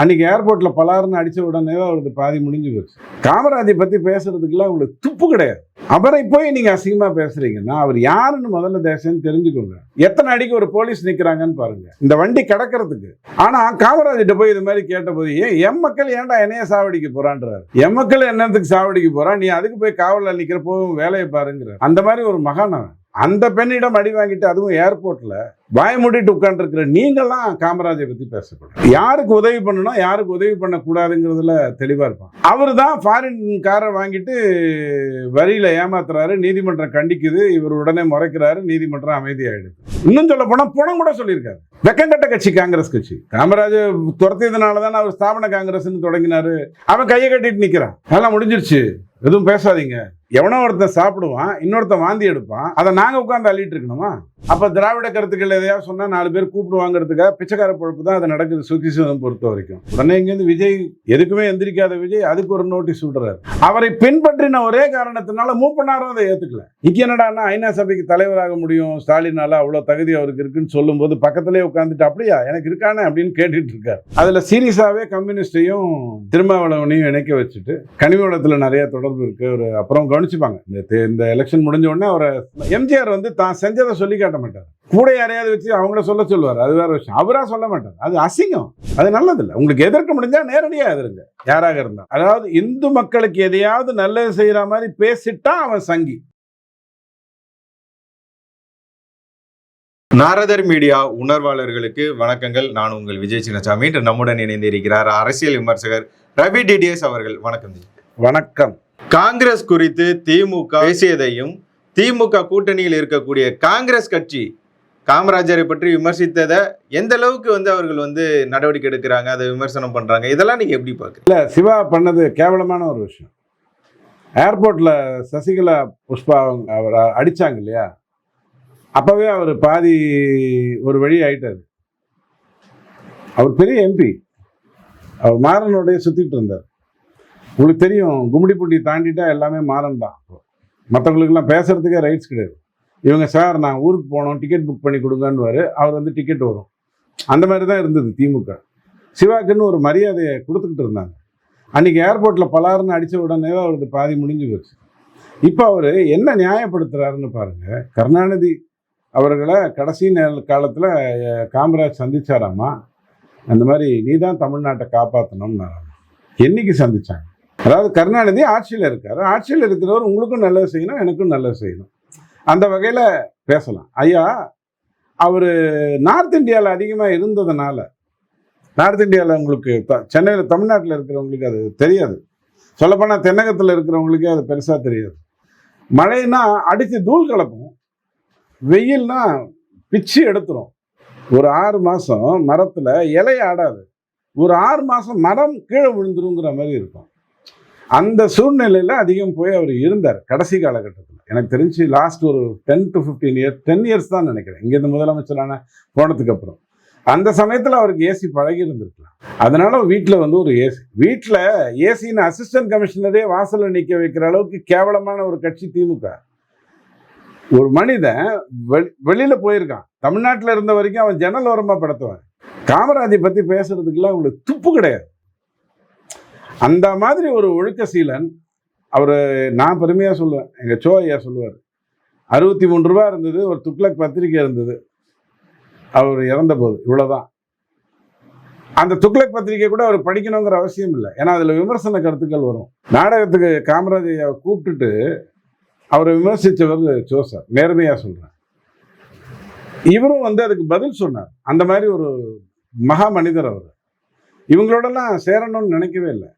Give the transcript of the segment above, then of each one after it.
அன்னைக்கு ஏர்போர்ட்டில் பலாருன்னு அடித்த உடனே அவருக்கு பாதி முடிஞ்சு போச்சு. காமராஜை பற்றி பேசுகிறதுக்குலாம் உங்களுக்கு துப்பு கிடையாது. அவரை போய் நீங்கள் அசிங்கமாக பேசுறீங்கன்னா அவர் யாருன்னு முதல்ல தேசம்னு தெரிஞ்சுக்கோங்க. எத்தனை அடிக்கு ஒரு போலீஸ் நிற்கிறாங்கன்னு பாருங்கள் இந்த வண்டி கிடக்கிறதுக்கு. ஆனால் காமராஜிட்ட போய் இது மாதிரி கேட்டபோது ஏன் எம் மக்கள் ஏன்டா என்னைய சாவடிக்க போகிறான்றார் எம் மக்கள் என்னத்துக்கு சாவடிக்க போகிறான் நீ அதுக்கு போய் காவலில் நிற்கிற போதும் வேலையை பாருங்கிற அந்த மாதிரி ஒரு மகான் அந்த பெண்ணிடம் அடி வாங்கிட்டு அதுவும் ஏர்போர்ட்டில் வாய மூடிட்டு உட்காந்துருக்கிற நீங்கெல்லாம் காமராஜை பத்தி பேசக்கூடாது யாருக்கு உதவி பண்ணணும் யாருக்கு உதவி பண்ணக்கூடாதுங்கிறதுல தெளிவா இருப்பான். அவர் தான் ஃபாரின் காரை வாங்கிட்டு வரியில ஏமாத்துறாரு நீதிமன்றம் கண்டிக்குது இவர் உடனே முறைக்கிறாரு நீதிமன்றம் அமைதியாயிடுது. இன்னும் சொல்ல போனா பணம் கூட சொல்லியிருக்காரு. வெக்கங்கட்ட கட்சி காங்கிரஸ் கட்சி. காமராஜ் துரத்தியதுனால தானே அவர் ஸ்தாபன காங்கிரஸ்னு தொடங்கினாரு. அவன் கையை கட்டிட்டு நிக்கிறான். அதெல்லாம் முடிஞ்சிருச்சு. எதுவும் பேசாதீங்க. எவனோ ஒருத்தன் சாப்பிடுவான் இன்னொருத்தன் வாந்தி எடுப்பான் அதை நாங்கள் உட்காந்து அள்ளிட்டு இருக்கணுமா? அப்போ திராவிட கருத்துக்கள் எதையாவது சொன்னால் நாலு பேர் கூப்பிடுவாங்கிறதுக்காக பிச்சைக்கார பொழப்பு தான் அது நடக்குது சுத்திசம் பொறுத்த வரைக்கும். உடனே இங்கேருந்து விஜய் எதுக்குமே எந்திரிக்காத விஜய் அதுக்கு ஒரு நோட்டீஸ் விடுறாரு. அவரை பின்பற்றின ஒரே காரணத்தினால மூப்பனாரும் அதை ஏற்றுக்கல இங்க என்னடான்னா ஐநா சபைக்கு தலைவராக முடியும் ஸ்டாலினால அவ்வளோ தகுதி அவருக்கு இருக்குன்னு சொல்லும்போது பக்கத்திலே உட்காந்துட்டு அப்படியா எனக்கு இருக்கானே அப்படின்னு கேட்டுட்டு இருக்காரு. அதில் சீரியஸாகவே கம்யூனிஸ்டையும் திருமாவளவனையும் இணைக்க வச்சுட்டு கனிமவளத்துல நிறைய தொடர்பு இருக்கு. ஒரு அப்புறம் கவனிச்சுப்பாங்க. இந்த இந்த எலெக்ஷன் முடிஞ்ச உடனே அவரை எம்ஜிஆர் வந்து தான் செஞ்சதை சொல்லி காட்ட மாட்டார். கூட யாரையாவது வச்சு அவங்கள சொல்ல சொல்லுவார். அது வேற விஷயம். அவரா சொல்ல மாட்டார். அது அசிங்கம். அது நல்லதில்லை. உங்களுக்கு எதிர்க்க முடிஞ்சா நேரடியா எதிர்ங்க. யாராக இருந்தா அதாவது இந்து மக்களுக்கு எதையாவது நல்லது செய்யற மாதிரி பேசிட்டா அவன் சங்கி. நாரதர் மீடியா உணர்வாளர்களுக்கு வணக்கங்கள். நான் உங்கள் விஜய் சின்னசாமி. இன்று நம்முடன் இணைந்திருக்கிறார் அரசியல் விமர்சகர் ரவி டிடிஎஸ் அவர்கள். வணக்கம். வணக்கம். காங்கிரஸ் குறித்து திமுக பேசியதையும் திமுக கூட்டணியில் இருக்கக்கூடிய காங்கிரஸ் கட்சி காமராஜரை பற்றி விமர்சித்ததை எந்த அளவுக்கு வந்து அவர்கள் வந்து நடவடிக்கை எடுக்கிறாங்க அதை விமர்சனம் பண்றாங்க இதெல்லாம் நீங்க எப்படி பாக்குறீங்க? இல்ல சிவா பண்ணது கேவலமான ஒரு விஷயம். ஏர்போர்ட்ல சசிகலா புஷ்பா அவங்க அவர் அடிச்சாங்க இல்லையா? அப்பவே அவர் பாதி ஒரு வழி ஆயிட்டாரு. அவர் பெரிய எம்பி. அவர் மாறனுடைய சுத்திட்டு இருந்தார். உங்களுக்கு தெரியும் கும்மிடிப்பூட்டி தாண்டிட்டா எல்லாமே மாறன் தான் மற்றவங்களுக்குலாம் பேசுறதுக்கே ரைட்ஸ் கிடையாது. இவங்க சார் நான் ஊருக்கு போனோம் டிக்கெட் புக் பண்ணி கொடுங்கன்னுவாரு. அவர் வந்து டிக்கெட் வரும். அந்த மாதிரி தான் இருந்தது திமுக. சிவாக்குன்னு ஒரு மரியாதையை கொடுத்துக்கிட்டு இருந்தாங்க. அன்னைக்கு ஏர்போர்ட்டில் பலாருன்னு அடித்த உடனே அவருக்கு பாதி முடிஞ்சு போச்சு. இப்போ அவர் என்ன நியாயப்படுத்துறாருன்னு பாருங்க. கருணாநிதி அவர்களை கடைசி நேர காலத்தில் காமராஜ் சந்திச்சாராமா? அந்த மாதிரி நீ தான் தமிழ்நாட்டை காப்பாற்றணும்னாராம் என்னைக்கு சந்திச்சாங்க? அதாவது கருணாநிதி ஆட்சியில் இருக்கார். ஆட்சியில் இருக்கிறவர் உங்களுக்கும் நல்லது செய்யணும் எனக்கும் நல்லது செய்யணும். அந்த வகையில் பேசலாம். ஐயா அவர் நார்த் இந்தியாவில் அதிகமாக இருந்ததுனால நார்த் இந்தியாவில் உங்களுக்கு த- சென்னையில் தமிழ்நாட்டில் இருக்கிறவங்களுக்கு அது தெரியாது. சொல்லப்போனால் தென்னகத்தில் இருக்கிறவங்களுக்கே அது பெருசாக தெரியாது. மழைன்னா அடித்து தூள் கலப்பும். வெயில்னா பிச்சு எடுத்துரும். ஒரு ஆறு மாதம் மரத்தில் இலை ஆடாது. ஒரு ஆறு மாதம் மரம் கீழே விழுந்துருங்கிற மாதிரி இருக்கும். அந்த சூழ்நிலையில் அதிகம் போய் அவர் இருந்தார் கடைசி காலகட்டத்தில். எனக்கு தெரிஞ்சு லாஸ்ட் ஒரு ten to fifteen years ten years தான் நினைக்கிறேன். இங்கேருந்து முதலமைச்சரான போனதுக்கு அப்புறம். அந்த சமயத்தில் அவருக்கு ஏசி பழகி இருந்திருக்கலாம். அதனால வீட்டில் வந்து ஒரு ஏசி வீட்டில் ஏசின்னு அசிஸ்டன்ட் கமிஷனரே வாசலில் நிற்க வைக்கிற அளவுக்கு கேவலமான ஒரு கட்சி திமுக. ஒரு மனிதன் வெளி- வெளியில் போயிருக்கான். தமிழ்நாட்டில் இருந்த வரைக்கும் அவன் ஜன்னல் ஓரமாக படுத்துவான். காமராஜை பற்றி பேசுறதுக்கெல்லாம் அவங்களுக்கு துப்பு கிடையாது. அந்த மாதிரி ஒரு ஒழுக்க சீலன் அவர் நான் பெருமையாக சொல்லுவேன். எங்கள் சோ ஐயா சொல்லுவார். அறுபத்தி மூணு ரூபா இருந்தது ஒரு துக்ளக் பத்திரிக்கை இருந்தது. அவர் இறந்த போது இவ்வளோதான் அந்த துக்ளக் பத்திரிக்கை கூட அவர் படிக்கணுங்கிற அவசியம் இல்லை. ஏன்னா அதில் விமர்சன கருத்துக்கள் வரும். நாடகத்துக்கு காமராஜ் ஐயாவை கூப்பிட்டுட்டு அவரை விமர்சித்தவர் சோ சார் நேர்மையாக சொல்கிறேன் இவரும் வந்து அதுக்கு பதில் சொன்னார். அந்த மாதிரி ஒரு மகா மனிதர் அவர். இவங்களோடலாம் சேரணும்னு நினைக்கவே இல்லை.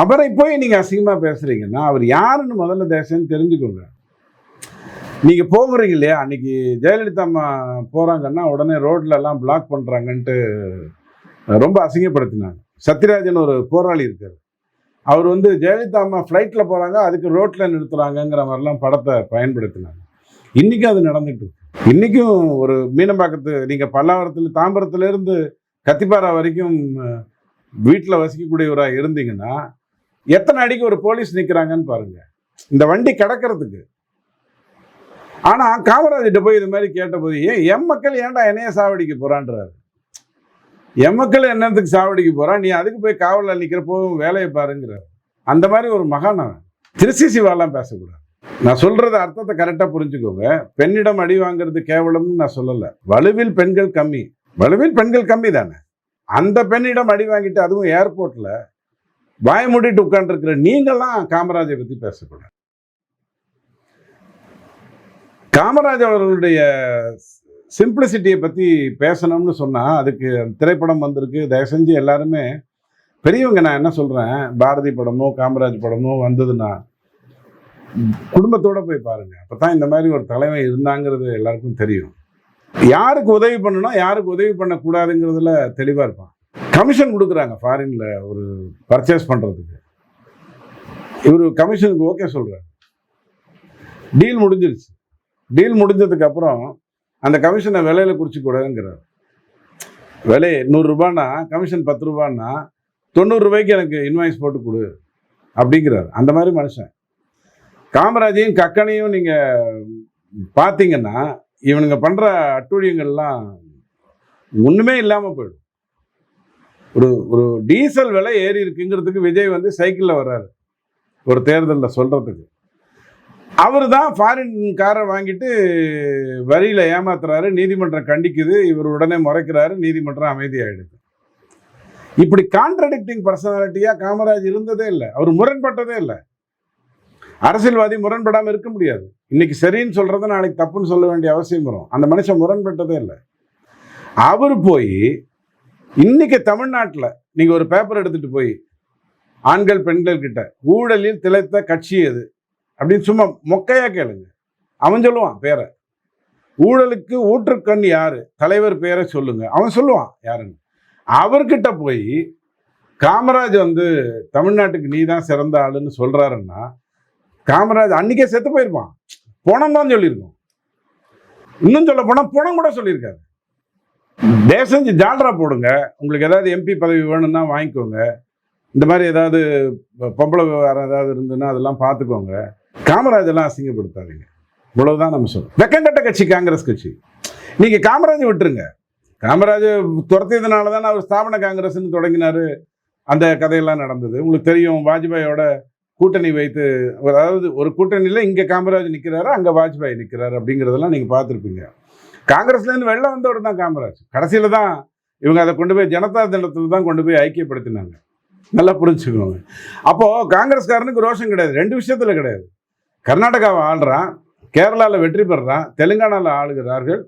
அவரை போய் நீங்கள் அசிங்கமாக பேசுகிறீங்கன்னா அவர் யாருன்னு முதல்ல தேசம்னு தெரிஞ்சுக்கோங்க. நீங்கள் போகிறீங்க இல்லையா? அன்னைக்கு ஜெயலலிதா அம்மா போகிறாங்கன்னா உடனே ரோட்லலாம் பிளாக் பண்ணுறாங்கன்ட்டு ரொம்ப அசிங்கப்படுத்தினாங்க. சத்யராஜன் ஒரு போராளி இருக்கார். அவர் வந்து ஜெயலலிதா அம்மா ஃப்ளைட்டில் போகிறாங்க அதுக்கு ரோட்டில் நிறுத்துறாங்கங்கிற மாதிரிலாம் படத்தை பயன்படுத்தினாங்க. இன்றைக்கும் அது நடந்துட்டு இன்றைக்கும் ஒரு மீனம்பாக்கத்து நீங்கள் பல்லாவரத்தில் தாம்பரத்துலேருந்து கத்திப்பாரா வரைக்கும் வீட்டில் வசிக்கக்கூடியவராக இருந்தீங்கன்னா எத்தனை அடிக்கு ஒரு போலீஸ் நிற்கிறாங்கன்னு பாருங்க. இந்த வண்டி கிடக்கிறதுக்கு. ஆனா காமராஜர்கிட்ட போய் இது மாதிரி கேட்டபோது ஏன் எம் மக்கள் ஏன்டா என்னைய சாவடிக்க போறான்றாரு? எம் மக்கள் என்னத்துக்கு சாவடிக்க போறான் நீ அதுக்கு போய் காவலில் நிற்கிற போதும் வேலையை பாருங்கிறார். அந்த மாதிரி ஒரு மகான்? திருச்சி சிவாலாம் பேசக்கூடாது. நான் சொல்றது அர்த்தத்தை கரெக்டாக புரிஞ்சுக்கோங்க. பெண்ணிடம் அடி வாங்குறது கேவலம்னு நான் சொல்லலை. வலுவில் பெண்கள் கம்மி. வலுவில் பெண்கள் கம்மி தானே. அந்த பெண்ணிடம் அடி வாங்கிட்டு அதுவும் ஏர்போர்ட்டில் வாய மூடிட்டு உட்காந்துருக்கிற நீங்கள்லாம் காமராஜை பற்றி பேசக்கூடாது. காமராஜ் அவர்களுடைய சிம்பிளிசிட்டியை பற்றி பேசணும்னு சொன்னால் அதுக்கு திரைப்படம் வந்திருக்கு. தயவு செஞ்சு எல்லாருமே பெரியவங்க நான் என்ன சொல்கிறேன் பாரதி படமோ காமராஜ் படமோ வந்ததுன்னா குடும்பத்தோடு போய் பாருங்கள் அப்போ தான் இந்த மாதிரி ஒரு தலைமை இருந்தாங்கிறது எல்லாருக்கும் தெரியும். யாருக்கு உதவி பண்ணணும் யாருக்கு உதவி பண்ணக்கூடாதுங்கிறதுல தெளிவாக இருப்பான் கமிஷன் கொடுக்குறாங்க ஃபாரின்ல ஒரு பர்ச்சேஸ் பண்ணுறதுக்கு இவர் கமிஷனுக்கு ஓகே சொல்கிறார் டீல் முடிஞ்சிருச்சு. டீல் முடிஞ்சதுக்கப்புறம் அந்த கமிஷனை விலையில் குறிச்சிக்கூடாதுங்கிறார் விலை நூறுரூபான்னா கமிஷன் பத்து ரூபான்னா தொண்ணூறு ரூபாய்க்கு எனக்கு இன்வாய்ஸ் போட்டு கொடு அப்படிங்கிறார். அந்த மாதிரி மனுஷன். காமராஜையும் கக்கனையும் நீங்கள் பார்த்தீங்கன்னா இவனுங்க பண்ணுற அட்டூழியங்கள்லாம் ஒன்றுமே இல்லாமல் போயிடும். ஒரு ஒரு டீசல் விலை ஏறி இருக்குங்கிறதுக்கு விஜய் வந்து சைக்கிளில் வர்றாரு. ஒரு தேர்தலில் சொல்கிறதுக்கு அவர் தான் ஃபாரின் காரை வாங்கிட்டு வரியில் ஏமாத்துறாரு நீதிமன்றம் கண்டிக்குது இவர் உடனே முறைக்கிறாரு நீதிமன்றம் அமைதியாயிடுது. இப்படி கான்ட்ரடிக்டிங் பர்சனாலிட்டியாக காமராஜ் இருந்ததே இல்லை. அவர் முரண்பட்டதே இல்லை. அரசியல்வாதி முரண்படாமல் இருக்க முடியாது. இன்னைக்கு சரின்னு சொல்கிறத நாளைக்கு தப்புன்னு சொல்ல வேண்டிய அவசியம் வரும். அந்த மனுஷன் முரண்பட்டதே இல்லை. அவர் போய் இன்னைக்கு தமிழ்நாட்டில் நீங்க ஒரு பேப்பர் எடுத்துட்டு போய் ஆண்கள் பெண்கள் கிட்ட ஊழலில் திளைத்த கட்சி எது? அப்படின்னு சும்மா மொக்கையா கேளுங்க. அவன் சொல்லுவான் பேரை. ஊழலுக்கு ஊற்றுக்கண் யாரு? தலைவர் பேரை சொல்லுங்க. அவன் சொல்லுவான் யாருன்னு. அவர்கிட்ட போய் காமராஜ் வந்து தமிழ்நாட்டுக்கு நீ தான் சிறந்த ஆளுன்னு சொல்றாருன்னா காமராஜ் அன்னைக்கே செத்து போயிருப்பான். பணம் தான் சொல்லியிருக்கோம். இன்னும் சொல்ல போனா பணம் கூட சொல்லியிருக்காரு. தேசஞ்சு ஜால்ரா போடுங்க. உங்களுக்கு ஏதாவது எம்பி பதவி வேணும்னா வாங்கிக்கோங்க. இந்த மாதிரி ஏதாவது பொம்பளை விவகாரம் ஏதாவது இருந்ததுன்னா அதெல்லாம் பார்த்துக்கோங்க. காமராஜெல்லாம் அசிங்கப்படுத்தாதீங்க. இவ்வளவுதான் நம்ம சொல்றோம். வெக்கங்கட்ட கட்சி காங்கிரஸ் கட்சி. நீங்க காமராஜ் விட்டுருங்க. காமராஜ் துரத்தியதுனால தானே அவர் ஸ்தாபன காங்கிரஸ்ன்னு தொடங்கினாரு. அந்த கதையெல்லாம் நடந்தது. உங்களுக்கு தெரியும் வாஜ்பாயோட கூட்டணி வைத்து அதாவது ஒரு கூட்டணியில் இங்கே காமராஜ் நிற்கிறாரு அங்கே வாஜ்பாய் நிற்கிறாரு அப்படிங்கிறதெல்லாம் நீங்கள் பார்த்துருப்பீங்க. காங்கிரஸ்லேருந்து வெளில வந்தவர் தான் காமராஜ். கடைசியில் தான் இவங்க அதை கொண்டு போய் ஜனதா தளத்தில் தான் கொண்டு போய் ஐக்கியப்படுத்தினாங்க. நல்லா புரிஞ்சுக்கோங்க. அப்போது காங்கிரஸ்காரனுக்கு ரோஷம் கிடையாது. ரெண்டு விஷயத்தில் கிடையாது. கர்நாடகாவை ஆள்றான் கேரளாவில் வெற்றி பெறுறான் தெலுங்கானாவில் ஆளுகிறார்கள்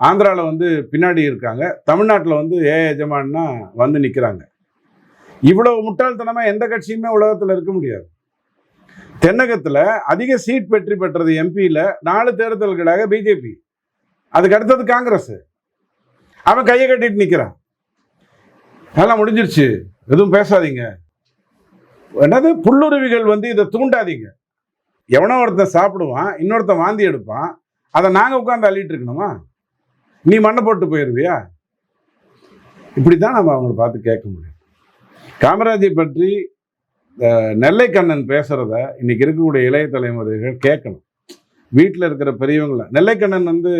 ஆந்திராவில் வந்து பின்னாடி இருக்காங்க தமிழ்நாட்டில் வந்து ஏ எஜமான்னா வந்து நிற்கிறாங்க இவ்வளவு முட்டாள்தனமாக எந்த கட்சியுமே உலகத்தில் இருக்க முடியாது. தென்னகத்தில் அதிக சீட் வெற்றி பெற்றது எம்பியில் நாலு தேர்தல்களாக பிஜேபி அதுக்கு அடுத்தது காங்கிரஸ். அவன் கையை கட்டிட்டு நிற்கிறான் எல்லாம் முடிஞ்சிருச்சு. எதுவும் பேசாதீங்க. என்னது? புல்லுருவிகள் வந்து இதை தூண்டாதீங்க. எவனோ ஒருத்தன் சாப்பிடுவான் இன்னொருத்தன் வாந்தி எடுப்பான் அதை நாங்கள் உட்காந்து அள்ளிட்டு இருக்கணுமா? நீ மண்ணை போட்டு போயிடுவியா இப்படி தான் நம்ம அவங்கள பார்த்து கேட்க முடியும். காமராஜை பற்றி நெல்லை கண்ணன் பேசுகிறத இன்னைக்கு இருக்கக்கூடிய இளைய தலைமுறைகள் கேட்கணும். வீட்டில் இருக்கிற பெரியவங்கள நெல்லைக்கண்ணன் வந்து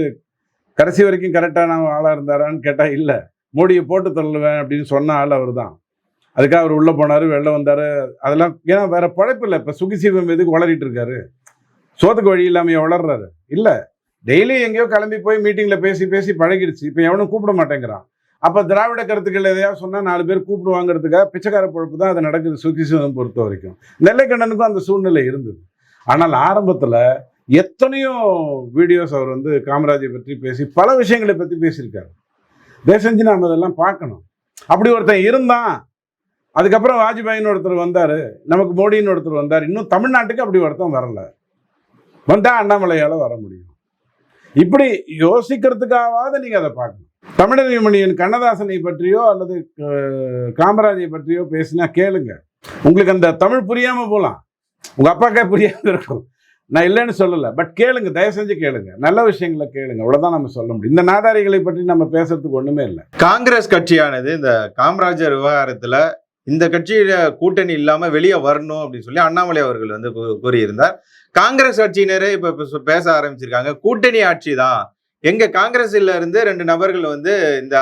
கடைசி வரைக்கும் கரெக்டான ஆளாக இருந்தாரான்னு கேட்டால் இல்லை மோடியை போட்டு தள்ளுவேன் அப்படின்னு சொன்ன ஆள் அவர் தான் அதுக்காக அவர் உள்ளே போனார் வெளில வந்தார். அதெல்லாம் ஏன்னா வேற பழப்பு இல்லை. இப்போ சுகிசீவம் எதுக்கு வளரிட்டு இருக்காரு? சோத்துக்கு வழி இல்லாமல் வளர்றாரு. இல்லை டெய்லி எங்கேயோ கிளம்பி போய் மீட்டிங்கில் பேசி பேசி பழகிடுச்சு. இப்போ எவனும் கூப்பிட மாட்டேங்கிறான். அப்போ திராவிட கருத்துக்கள் எதையாவது சொன்னால் நாலு பேர் கூப்பிடுவாங்கிறதுக்காக பிச்சைக்கார பொழப்பு தான் அது நடக்குது சுகிசீவம் பொறுத்த வரைக்கும். நெல்லைக்கண்ணனுக்கும் அந்த சூழ்நிலை இருந்தது. ஆனால் ஆரம்பத்தில் எத்தனையோ வீடியோஸ் அவர் வந்து காமராஜை பற்றி பேசி பல விஷயங்களை பற்றி பேசியிருக்காரு. தயவு நாம் அதெல்லாம் பார்க்கணும். அப்படி ஒருத்தன் இருந்தான் அதுக்கப்புறம் வாஜ்பாயின்னு ஒருத்தர் வந்தார் நமக்கு மோடின்னு ஒருத்தர் வந்தார் இன்னும் தமிழ்நாட்டுக்கு அப்படி ஒருத்தன் வரல. வந்தால் அண்ணாமலையால் வர முடியும். இப்படி யோசிக்கிறதுக்காவது நீங்கள் அதை பார்க்கணும். தமிழர் கண்ணதாசனை பற்றியோ அல்லது காமராஜை பற்றியோ பேசினா கேளுங்க. உங்களுக்கு அந்த தமிழ் புரியாமல் போகலாம் உங்கள் அப்பாக்கே புரியாமல் இருக்கும். நான் இல்லைன்னு சொல்லலை. பட் கேளுங்க தயவு செஞ்சு கேளுங்க. நல்ல விஷயங்களை கேளுங்க. அவ்வளோதான் நம்ம சொல்ல முடியும். இந்த நாதாரிகளை பற்றி நம்ம பேசுறதுக்கு ஒன்றுமே இல்லை. காங்கிரஸ் கட்சியானது இந்த காமராஜர் விவகாரத்தில் இந்த கட்சியில கூட்டணி இல்லாமல் வெளியே வரணும் அப்படின்னு சொல்லி அண்ணாமலை அவர்கள் வந்து கூறியிருந்தார். காங்கிரஸ் கட்சியினரே இப்போ பேச ஆரம்பிச்சிருக்காங்க. கூட்டணி ஆட்சி தான் எங்க காங்கிரஸ்ல இருந்து ரெண்டு நபர்கள் வந்து இந்த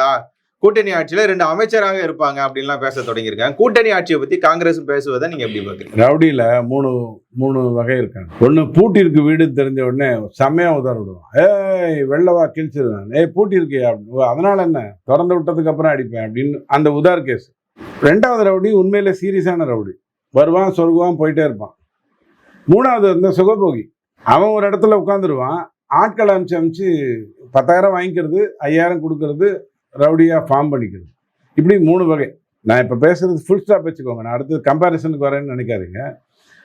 கூட்டணி ஆட்சியில ரெண்டு அமைச்சராக இருப்பாங்க அப்படின்லாம் பேச தொடங்கியிருக்காங்க. கூட்டணி ஆட்சியை பத்தி காங்கிரஸ் பேசுவதை நீங்க எப்படி பாக்குறீங்க ரவுடியில் மூணு மூணு வகை இருக்காங்க. ஒன்று பூட்டிருக்கு வீடு தெரிஞ்ச உடனே செம்மையாக உதற விடுவான். ஏய் வெள்ளவா கிழிச்சிருவேன். ஏய் பூட்டி இருக்கு அப்படின்னு. அதனால் அதனால என்ன? திறந்து விட்டதுக்கு அப்புறம் அடிப்பேன் அப்படின்னு அந்த உதார் கேஸ். ரெண்டாவது ரவுடி உண்மையில சீரியஸான ரவுடி. வருவான் சொருகுவான் போயிட்டே இருப்பான். மூணாவது வந்து சுகபோகி. அவன் ஒரு இடத்துல உட்காந்துருவான். ஆட்களை அமிச்சு அமிச்சு பத்தாயிரம் வாங்கிக்கிறது ஐயாயிரம் கொடுக்கறது ரவுடியாக ஃபார்ம் பண்ணிக்கிறது இப்படி மூணு வகை. நான் இப்போ பேசுகிறது ஃபுல் ஸ்டாப் வச்சுக்கோங்க. நான் அடுத்தது கம்பேரிசனுக்கு வரேன்னு நினைக்காதீங்க.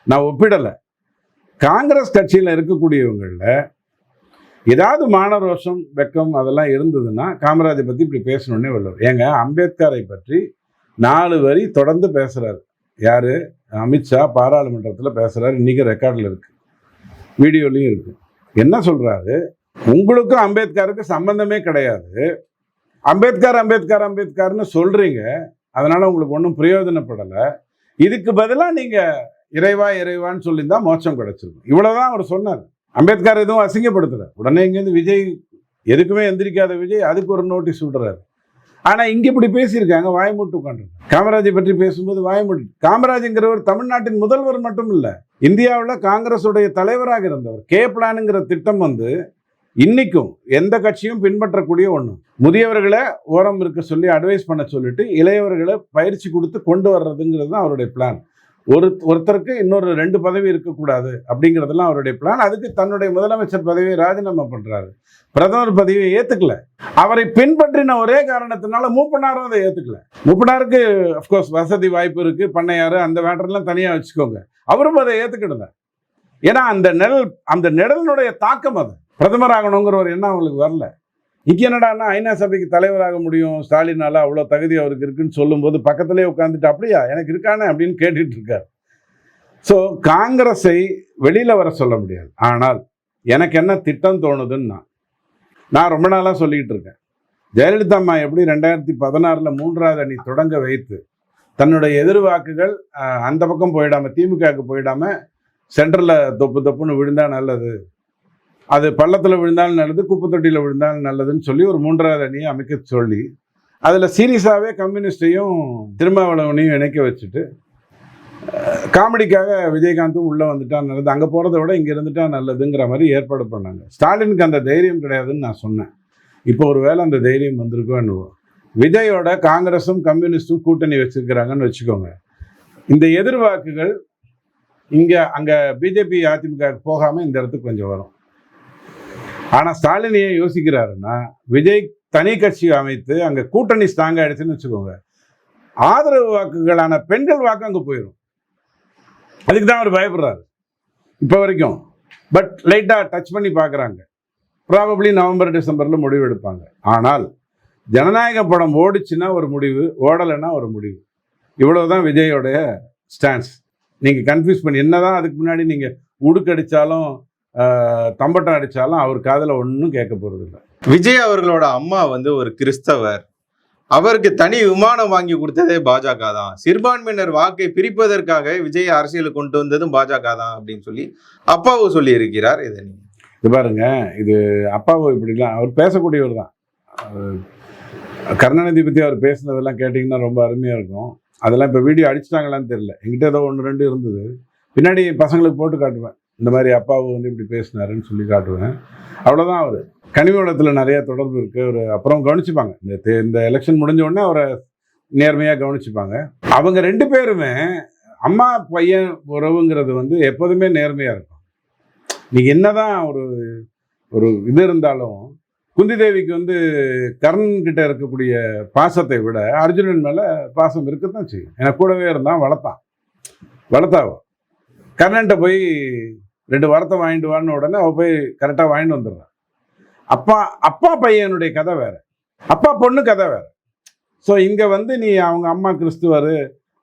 நான் ஒப்பிடலை. காங்கிரஸ் கட்சியில் இருக்கக்கூடியவங்களில் ஏதாவது மானரோஷம் வெக்கம் அதெல்லாம் இருந்ததுன்னா காமராஜை பற்றி இப்படி பேசணுன்னே வள்ளுவர் ஏங்க அம்பேத்கரை பற்றி நாலு வரி தொடர்ந்து பேசுகிறாரு யார்? அமித்ஷா பாராளுமன்றத்தில் பேசுகிறாரு இன்றைக்கி ரெக்கார்டில் இருக்குது வீடியோலையும் இருக்குது என்ன சொல்கிறாரு உங்களுக்கும் அம்பேத்கருக்கும் சம்பந்தமே கிடையாது. அம்பேத்கர் அம்பேத்கர் அம்பேத்கர்னு சொல்கிறீங்க அதனால் உங்களுக்கு ஒன்றும் பிரயோஜனப்படலை. இதுக்கு பதிலாக நீங்கள் இறைவா இறைவான்னு சொல்லியிருந்தா மோட்சம் கிடைச்சிருக்கும். இவ்வளவுதான் அவர் சொன்னார். அம்பேத்கர் எதுவும் அசிங்கப்படுத்தலை. உடனே இங்கேருந்து விஜய் எதுக்குமே எந்திரிக்காத விஜய் அதுக்கு ஒரு நோட்டீஸ் விடுறாரு. ஆனால் இங்கே இப்படி பேசியிருக்காங்க வாய்மூட்டு உட்காந்துருக்காங்க. காமராஜை பற்றி பேசும்போது வாய்மூட்டு காமராஜுங்கிறவர் தமிழ்நாட்டின் முதல்வர் மட்டும் இல்லை இந்தியாவில் காங்கிரஸுடைய தலைவராக இருந்தவர். கே பிளானுங்கிற திட்டம் வந்து இன்னைக்கும் எந்த கட்சியும் பின்பற்றக்கூடிய ஒன்று முதியவர்களை ஓரம் இருக்க சொல்லி அட்வைஸ் பண்ண சொல்லிட்டு இளையவர்களை பயிற்சி கொடுத்து கொண்டு வர்றதுங்கிறது தான் அவருடைய பிளான் ஒரு ஒருத்தருக்கு இன்னொரு ரெண்டு பதவி இருக்கக்கூடாது அப்படிங்கிறதெல்லாம் அவருடைய பிளான் அதுக்கு தன்னுடைய முதலமைச்சர் பதவியை ராஜினாமா பண்றாரு. பிரதமர் பதவியை ஏத்துக்கல. அவரை பின்பற்றின ஒரே காரணத்தினால மூப்பனாரும் அதை ஏத்துக்கல. மூப்பனாருக்கு அஃப்கோர்ஸ் வசதி வாய்ப்பு இருக்கு பண்ணையாரு அந்த மேட்டர்லாம் தனியா வச்சுக்கோங்க. அவரும் அதை ஏத்துக்கிடல. ஏன்னா அந்த நிழல் அந்த நிழலினுடைய தாக்கம் அது. பிரதமர் ஆகணுங்கிற ஒரு எண்ணம் அவங்களுக்கு வரல? இங்கே என்னடான்னா ஐநா சபைக்கு தலைவராக முடியும் ஸ்டாலினால் அவ்வளோ தகுதி அவருக்கு இருக்குன்னு சொல்லும்போது பக்கத்திலே உட்காந்துட்டு அப்படியா? எனக்கு இருக்கானே? அப்படின்னு கேட்டுட்டு இருக்கார். ஸோ காங்கிரஸை வெளியில் வர சொல்ல முடியாது. ஆனால் எனக்கு என்ன திட்டம் தோணுதுன்னு நான் நான் ரொம்ப நாளாக சொல்லிக்கிட்டு இருக்கேன். ஜெயலலிதா அம்மா எப்படி ரெண்டாயிரத்தி பதினாறில் மூன்றாவது அணி தொடங்க வைத்து தன்னுடைய எதிர்வாக்குகள் அந்த பக்கம் போயிடாம திமுகவுக்கு போயிடாமல் சென்டரில் தொப்பு தொப்புன்னு விழுந்தால் நல்லது. அது பள்ளத்தில் விழுந்தாலும் நல்லது குப்பை தொட்டியில் விழுந்தாலும் நல்லதுன்னு சொல்லி ஒரு மூன்றாவது அணியை அமைக்க சொல்லி அதில் சீரியஸாகவே கம்யூனிஸ்டையும் திருமாவளவனையும் இணைக்க வச்சுட்டு காமெடிக்காக விஜயகாந்தும் உள்ளே வந்துட்டா நல்லது அங்கே போகிறத விட இங்கே இருந்துட்டா நல்லதுங்கிற மாதிரி ஏற்பாடு பண்ணாங்க. ஸ்டாலினுக்கு அந்த தைரியம் கிடையாதுன்னு நான் சொன்னேன். இப்போ ஒரு வேளை அந்த தைரியம் வந்திருக்கோ என்னவோ. விஜயோட காங்கிரஸும் கம்யூனிஸ்டும் கூட்டணி வச்சுருக்கிறாங்கன்னு வச்சுக்கோங்க. இந்த எதிர்வாக்குகள் இங்கே அங்கே பிஜேபி அதிமுக போகாமல் இந்த இடத்துக்கு கொஞ்சம் வரும். ஆனால் ஸ்டாலின் ஏன் யோசிக்கிறாருன்னா விஜய் தனி கட்சி அமைத்து அங்கே கூட்டணி ஸ்ட்ராங் ஆயிடுச்சுன்னு வச்சுக்கோங்க. ஆதரவு வாக்குகளான பெண்கள் வாக்கு அங்கே போயிடும் அதுக்கு தான் அவர் பயப்படுறாரு. இப்போ வரைக்கும். பட் லைட்டாக டச் பண்ணி பார்க்குறாங்க ப்ராபப்ளி நவம்பர் டிசம்பரில் முடிவு எடுப்பாங்க. ஆனால் ஜனநாயக படம் ஓடிச்சுன்னா ஒரு முடிவு ஓடலைன்னா ஒரு முடிவு. இவ்வளவுதான் விஜயோடைய ஸ்டான்ஸ் நீங்கள் கன்ஃபியூஸ் பண்ணி என்னதான் அதுக்கு முன்னாடி நீங்கள் உடுக்கடிச்சாலும் தம்பட்டம் அடித்தாலும் அவர் காதில் ஒன்றும் கேட்க போகிறது இல்லை. விஜய் அவர்களோட அம்மா வந்து ஒரு கிறிஸ்தவர். அவருக்கு தனி விமானம் வாங்கி கொடுத்ததே பாஜக தான். சிறுபான்மையினர் வாக்கை பிரிப்பதற்காக விஜய் அரசியலுக்கு கொண்டு வந்ததும் பாஜக தான் அப்படின்னு சொல்லி அப்பாவும் சொல்லி இருக்கிறார் இதை நீங்க இது பாருங்க இது அப்பாவை இப்படிலாம் அவர் பேசக்கூடியவர் தான். கருணாநிதி பற்றி அவர் பேசுனதெல்லாம் கேட்டிங்கன்னா ரொம்ப அருமையாக இருக்கும். அதெல்லாம் இப்போ வீடியோ அடிச்சிட்டாங்களான்னு தெரியல. என்கிட்ட ஏதோ ஒன்று ரெண்டு இருந்தது. பின்னாடி பசங்களுக்கு போட்டு காட்டுவேன். இந்த மாதிரி அப்பாவை வந்து இப்படி பேசினாருன்னு சொல்லி காட்டுவேன். அவ்வளோதான் அவர். கனிமவளத்தில் நிறைய தொடர்பு இருக்குது அவர் அப்புறம் கவனிச்சுப்பாங்க. இந்த தே- இந்த எலெக்ஷன் முடிஞ்ச உடனே அவரை நேர்மையாக கவனிச்சுப்பாங்க. அவங்க ரெண்டு பேருமே அம்மா பையன் உறவுங்கிறது வந்து எப்போதுமே நேர்மையாக இருக்கும். நீ என்னதான் ஒரு ஒரு இது இருந்தாலும் குந்தி தேவிக்கு வந்து கர்ணன் கிட்ட இருக்கக்கூடிய பாசத்தை விட அர்ஜுனன் மேலே பாசம் இருக்கத்தான் செய்யும். ஏன்னா கூடவே இருந்தான் வளர்த்தான். வளர்த்தாவோ? கர்ணன்ட்ட போய் ரெண்டு வாரத்தை வாங்கிட்டு வான்னு உடனே அவள் போய் கரெக்டாக வாங்கிட்டு வந்துடுறான் அப்பா அப்பா பையனுடைய கதை வேற. அப்பா பொண்ணு கதை வேற. ஸோ இங்கே வந்து நீ அவங்க அம்மா கிறிஸ்துவர்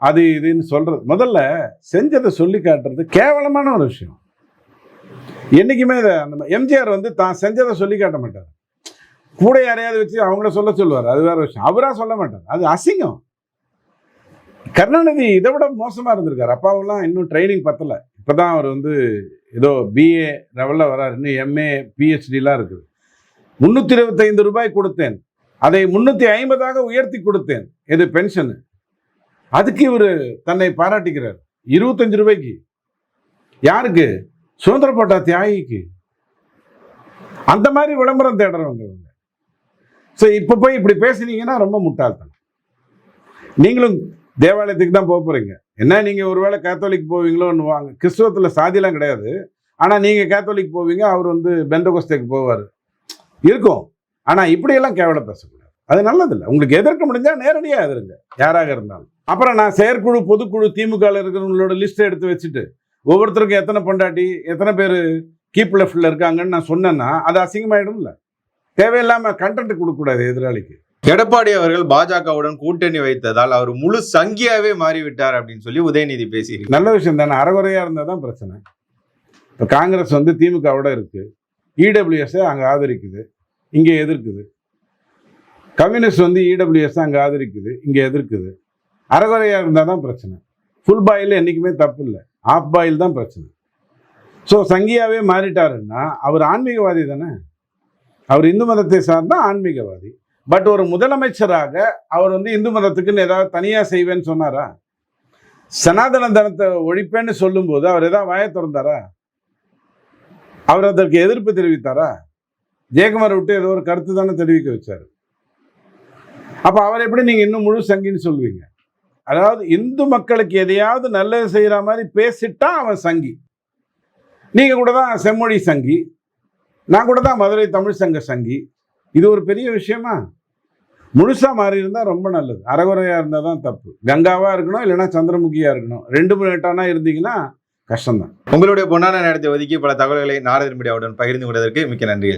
அது இதுன்னு சொல்கிறது முதல்ல செஞ்சதை சொல்லி காட்டுறது கேவலமான ஒரு விஷயம். என்னைக்குமே இதை அந்த எம்ஜிஆர் வந்து தான் செஞ்சதை சொல்லி காட்ட மாட்டார். கூட யாரையாவது வச்சு அவங்கள சொல்ல சொல்லுவார். அது வேற விஷயம். அவராக சொல்ல மாட்டார். அது அசிங்கம். கருணாநிதி இதை விட மோசமாக இருந்திருக்கார். அப்பாவெல்லாம் இன்னும் ட்ரைனிங் பத்தல. இப்போ தான் அவர் வந்து ஏதோ பிஏ லெவலில் வராரு. இன்னும் எம்ஏ பிஹெச்டிலாம் இருக்குது. முந்நூற்றி இருபத்தைந்து ரூபாய் கொடுத்தேன். அதை முந்நூற்றி ஐம்பதாக உயர்த்தி கொடுத்தேன். இது பென்ஷனு அதுக்கு இவர் தன்னை பாராட்டிக்கிறார். இருபத்தஞ்சு ரூபாய்க்கு. யாருக்கு? சுதந்திர போட்டா தியாகிக்கு. அந்த மாதிரி விளம்பரம் தேடுறவங்க இவங்க. ஸோ இப்போ போய் இப்படி பேசுனீங்கன்னா ரொம்ப முட்டாள்தான் நீங்களும் தேவாலயத்துக்கு தான் போக போகிறீங்க என்ன நீங்கள் ஒருவேளை கேத்தோலிக் போவீங்களோன்னு வாங்க. கிறிஸ்துவத்தில் சாதிலாம் கிடையாது. ஆனால் நீங்கள் கேத்தோலிக் போவீங்க அவர் வந்து பெந்தகோஸ்தேக்கு போவார். இருக்கும். ஆனால் இப்படியெல்லாம் கேவல பேசக்கூடாது. அது நல்லதில்லை. உங்களுக்கு எதிர்க்க முடிஞ்சால் நேரடியாக எதிருங்க. யாராக இருந்தாலும். அப்புறம் நான் செயற்குழு பொதுக்குழு திமுகவில் இருக்கிறவங்களோட லிஸ்ட்டை எடுத்து வச்சுட்டு ஒவ்வொருத்தருக்கும் எத்தனை பொண்டாட்டி எத்தனை பேர் கீப் லெஃப்டில் இருக்காங்கன்னு நான் சொன்னேன்னா அது அசிங்கமாயிடும்ல. தேவையில்லாமல் கண்டென்ட் கொடுக்கக்கூடாது எதிராளிக்கு. எடப்பாடி அவர்கள் பாஜகவுடன் கூட்டணி வைத்ததால் அவர் முழு சங்கியாவே மாறிவிட்டார் அப்படின்னு சொல்லி உதயநிதி பேசி நல்ல விஷயம் தானே அறகுறையா இருந்தால் தான் பிரச்சனை. இப்போ காங்கிரஸ் வந்து திமுகவோட இருக்கு. E அங்கே ஆதரிக்குது இங்கே எதிர்க்குது. கம்யூனிஸ்ட் வந்து E இடபிள்யூஎஸ் அங்கே ஆதரிக்குது இங்கே எதிர்க்குது. அறகுறையாக இருந்தால் தான் பிரச்சனை. ஃபுல் பாயில் என்றைக்குமே தப்பு இல்லை ஆஃப் பாயில் தான் பிரச்சனை. ஸோ சங்கியாவே மாறிட்டாருன்னா அவர் ஆன்மீகவாதி தானே. அவர் இந்து மதத்தை சார்ந்தால் ஆன்மீகவாதி. பட் ஒரு முதலமைச்சராக அவர் வந்து இந்து மதத்துக்குன்னு ஏதாவது தனியாக செய்வேன்னு சொன்னாரா? சனாதன தனத்தை ஒழிப்பேன்னு சொல்லும்போது அவர் ஏதாவது வாயை திறந்தாரா? அவர் அதற்கு எதிர்ப்பு தெரிவித்தாரா? ஜெயக்குமார் விட்டு ஏதோ ஒரு கருத்து தானே தெரிவிக்க வச்சார். அப்போ அவர் எப்படி நீங்கள் இன்னும் முழு சங்கின்னு சொல்லுவீங்க அதாவது இந்து மக்களுக்கு எதையாவது நல்லது செய்கிற மாதிரி பேசிட்டா அவன் சங்கி. நீங்கள் கூட தான் செம்மொழி சங்கி. நான் கூட தான் மதுரை தமிழ் சங்க சங்கி. இது ஒரு பெரிய விஷயமா? முழுசா மாறி இருந்தா ரொம்ப நல்லது. அறகுறையா இருந்தா தான் தப்பு. கங்காவா இருக்கணும் இல்லைன்னா சந்திரமுகியா இருக்கணும். ரெண்டு மினிட்டானா இருந்தீங்கன்னா கஷ்டம்தான். உங்களுடைய பொன்னான நேரத்தை ஒதுக்கி பல தகவல்களை நாரதன் மீடியாவுடன் பகிர்ந்து கொண்டதற்கு மிக்க நன்றி